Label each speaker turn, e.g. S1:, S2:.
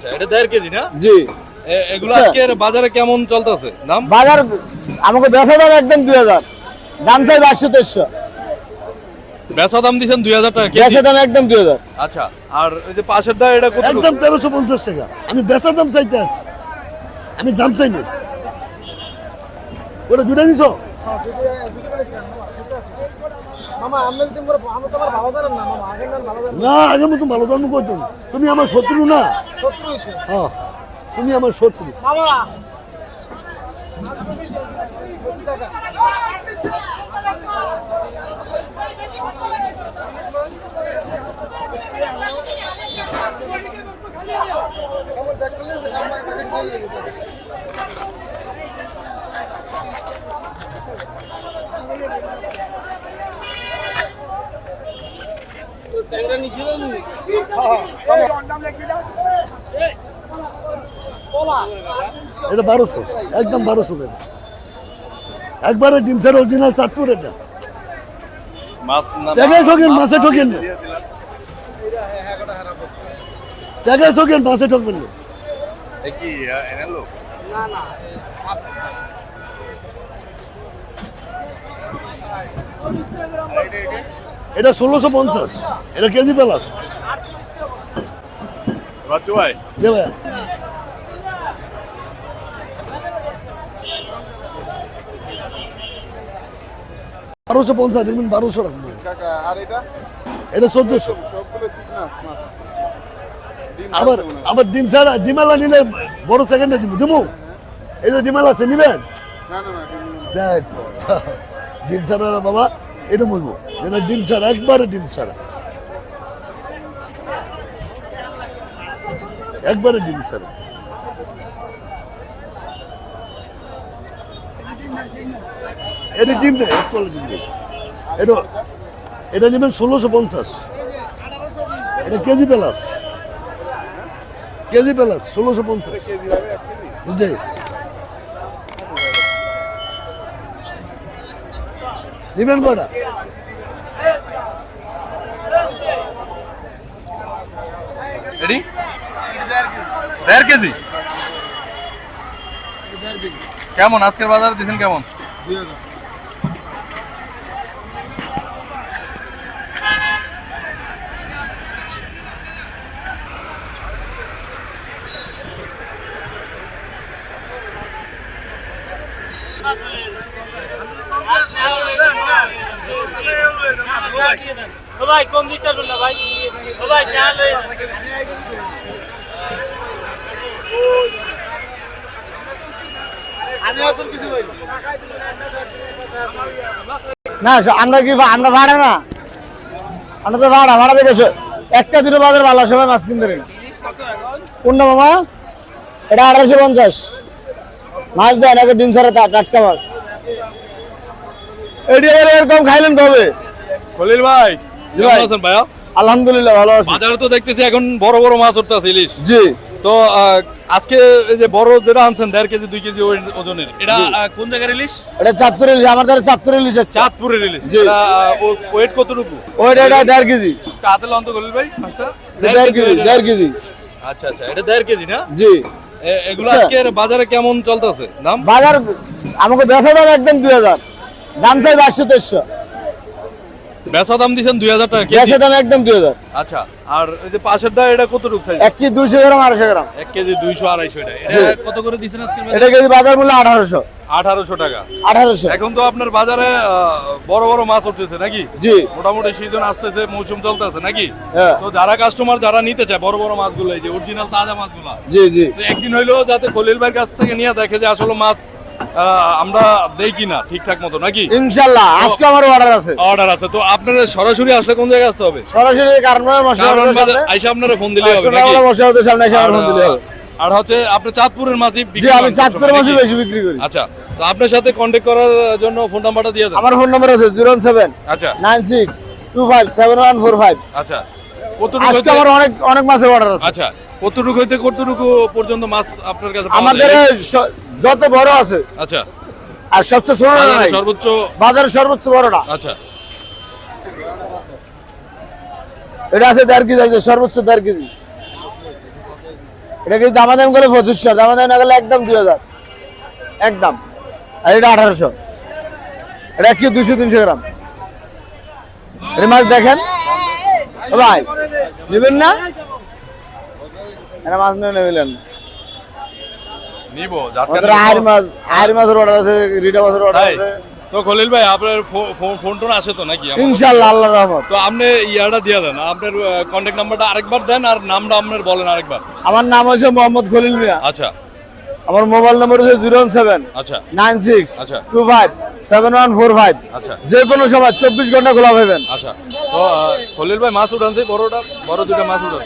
S1: আচ্ছা এটা দেড় কেজি না?
S2: জি।
S1: এগুলো
S2: আচ্ছা।
S1: আজকের বাজারে কেমন চলতেছে? দাম?
S2: বাজার আমাকে বেচা দাম একদম দুই হাজার। দাম চাই পাঁচশো তেইশশো।
S1: বেচা দাম দিচ্ছেন দুই হাজার টাকা
S2: বেচা দাম একদম দুই হাজার।
S1: আচ্ছা আর এই যে পাশেরটা এটা কত
S3: একদম তেরোশো পঞ্চাশ টাকা। আমি বেচার দাম চাইতে আছি। আমি দাম চাই না ওটা দুটা নিছ? না আগের মতো ভালো দাম করতো তুমি আমার শত্রু না। হ্যাঁ তুমি আমার শত্রু। এটা বারোশো একদম বারোশো টাকা একবারে ডিম স্যার অরিজিনাল চাঁদপুর এটা।
S1: মাছ না
S3: জায়গায় ঠকেন মাছে ঠকেন না। জায়গায় ঠকেন মাছে ঠকবেন না।
S1: লোক
S3: এটা ষোলোশো পঞ্চাশ। এটা কেজি প্লাস।
S1: ভাই।
S3: বারোশো পঞ্চাশ দেখবেন বারোশো রাখবেন
S1: এটা?
S3: এটা চোদ্দশো। আবার আবার ডিম ছাড়া ডিমালা নিলে বড় সেকেন্ডে দিব। দিমু? এই যে ডিমাল আছে নিবেন? দেখ। ডিম ছাড়া বাবা এটা বলব, যেন ডিম ছাড়া একবারে ডিম ছাড়া একবারে ডিম ছাড়া এটা ডিম দেয় এক ডিম দেয় এটা এটা নেবেন ষোলোশো পঞ্চাশ। এটা কেজি প্লাস। কেজি প্লাস, ষোলোশো পঞ্চাশ। জি নিবেন কটা
S1: রেডি দেড় কেজি। কেমন? আজকের বাজারে দিছেন কেমন?
S4: ও ভাই। কম দিতে পারবেন না ভাই? ও ভাই তাহলে আমি এখন কিছু বলি
S2: না আমরা কি আমরা ভাড়া না? আমরা তো ভাড়া ভাড়া দেখেছ একটা দুটো বাজার ভালো সময় মাছ কিনতে। কোনটা মামা এটা আঠারোশো পঞ্চাশ। মাছ দেন একে ডিম ছাড়া টাটকা মাছ। এটি এরকম খাইলেন কবে?
S1: খলিল ভাই কেমন আছেন ভাইয়া?
S2: আলহামদুলিল্লাহ ভালো আছি।
S1: বাজারে তো দেখতেছি এখন বড় বড় মাছ উঠতেছে ইলিশ।
S2: জি।
S1: তো আজকে এই যে বড় যেটা আনছেন দেড় কেজি দুই কেজি ওজনের এটা কোন জায়গার ইলিশ?
S2: এটা চাঁদপুর ইলিশ চাঁদপুর ইলিশ আছে।
S1: চাঁদপুরের ইলিশ।
S2: জি।
S1: ওয়েট কতটুকু?
S2: ওইটা এটা দেড় কেজি।
S1: হাতে লন্ত ভাই মাছটা।
S2: দেড় কেজি দেড় কেজি।
S1: আচ্ছা আচ্ছা এটা দেড় কেজি না?
S2: জি।
S1: এগুলো। আজকের বাজারে কেমন চলতেছে? দাম?
S2: বাজার আমাকে বেচা দাম একদম দুই হাজার। দাম চাই পাঁচশো তেইশশো।
S1: বেচা দাম দিচ্ছেন দুই হাজার টাকা
S2: বেচা দাম একদম দুই হাজার।
S1: আচ্ছা আর এই যে পাশেরটা এটা কতটুকু সাইজ
S2: এক কেজি দুইশো গ্রাম আড়াইশো গ্রাম।
S1: এক কেজি দুইশো আড়াইশো এটা। এটা কত করে দিচ্ছেন আজকে
S2: এটা কেজি বাজার মূল্য আঠারোশো।
S1: আঠারোশো টাকা।
S2: আঠারোশো।
S1: এখন তো আপনার বাজারে বড় বড় মাছ উঠতেছে নাকি?
S2: জি।
S1: মোটামুটি সিজন আসতেছে মৌসুম চলতেছে নাকি?
S2: হ্যাঁ।
S1: তো যারা কাস্টমার যারা নিতে চায় বড় বড় মাছগুলো এই যে অরিজিনাল তাজা মাছগুলো।
S2: জি জি।
S1: একদিন হইলেও যাতে খলিল ভাইয়ের কাছ থেকে নিয়ে দেখে যে আসলে মাছ আমরা দেই কিনা ঠিকঠাক মতো নাকি?
S2: ইনশাল্লাহ আজকে আমার অর্ডার আছে।
S1: অর্ডার আছে তো আপনারা সরাসরি আসলে কোন জায়গায় আসতে হবে?
S2: সরাসরি কারণ
S1: আইসা আপনারা ফোন দিলে হবে নাকি?
S2: হতে সামনে আমার ফোন দিলে হবে।
S1: আর হচ্ছে আপনি চাঁদপুরের বিক্রি
S2: আমি
S1: করেন
S2: চাঁদপুর
S1: সবসময়
S2: মাছই বেশি বিক্রি করি।
S1: আচ্ছা তো আপনার সাথে কন্ট্যাক্ট করার জন্য ফোন নাম্বারটা দিয়ে দেন।
S2: আমার ফোন নাম্বার আছে
S1: আচ্ছা। আচ্ছা কতটুকু
S2: আজকে আমার অনেক অনেক মাছের অর্ডার আছে।
S1: আচ্ছা কতটুকু হইতে কতটুকু পর্যন্ত মাছ আপনার কাছে
S2: আমাদের যত বড় আছে।
S1: আচ্ছা।
S2: আর সবচেয়ে ছোট
S1: বাজারে সর্বোচ্চ?
S2: বাজারের সর্বোচ্চ বড়টা।
S1: আচ্ছা।
S2: এটা আছে দেড় কেজি আছে সর্বোচ্চ দেড় কেজি। এটা কিন্তু দামাদাম করে পঁচিশশো দামাদাম না গেলে একদম দুই হাজার। একদম। আর এটা আঠারোশো। এটা কি দুশো তিনশো গ্রাম। এটা মাছ দেখেন। ভাই নেবেন না? এটা মাছ নিয়ে নেবেন। না
S1: নিব
S2: আয়ের মাছের অর্ডার আছে রিটা মাছের অর্ডার আছে।
S1: তো খলিল ভাই আপনার ফোন টোন আসে তো নাকি? আমার?
S2: ইনশাল্লাহ রহমত।
S1: তো আপনি ইয়াটা দিয়ে দেন। আপনার কন্ট্যাক্ট নাম্বারটা আরেকবার দেন আর নামটা আপনার বলেন আরেকবার।
S2: আমার নাম হচ্ছে মোহাম্মদ খলিল মিয়া।
S1: আচ্ছা।
S2: আমার মোবাইল নম্বর হচ্ছে জিরো সেভেন
S1: আচ্ছা।
S2: নাইন সিক্স
S1: আচ্ছা।
S2: Two five seven one four five.
S1: আচ্ছা।
S2: যে কোনো সময় চব্বিশ ঘণ্টা খোলা পাবেন।
S1: আচ্ছা। তো খলিল ভাই মাছ উঠানছে বড়টা বড় দুটা মাছ উঠান।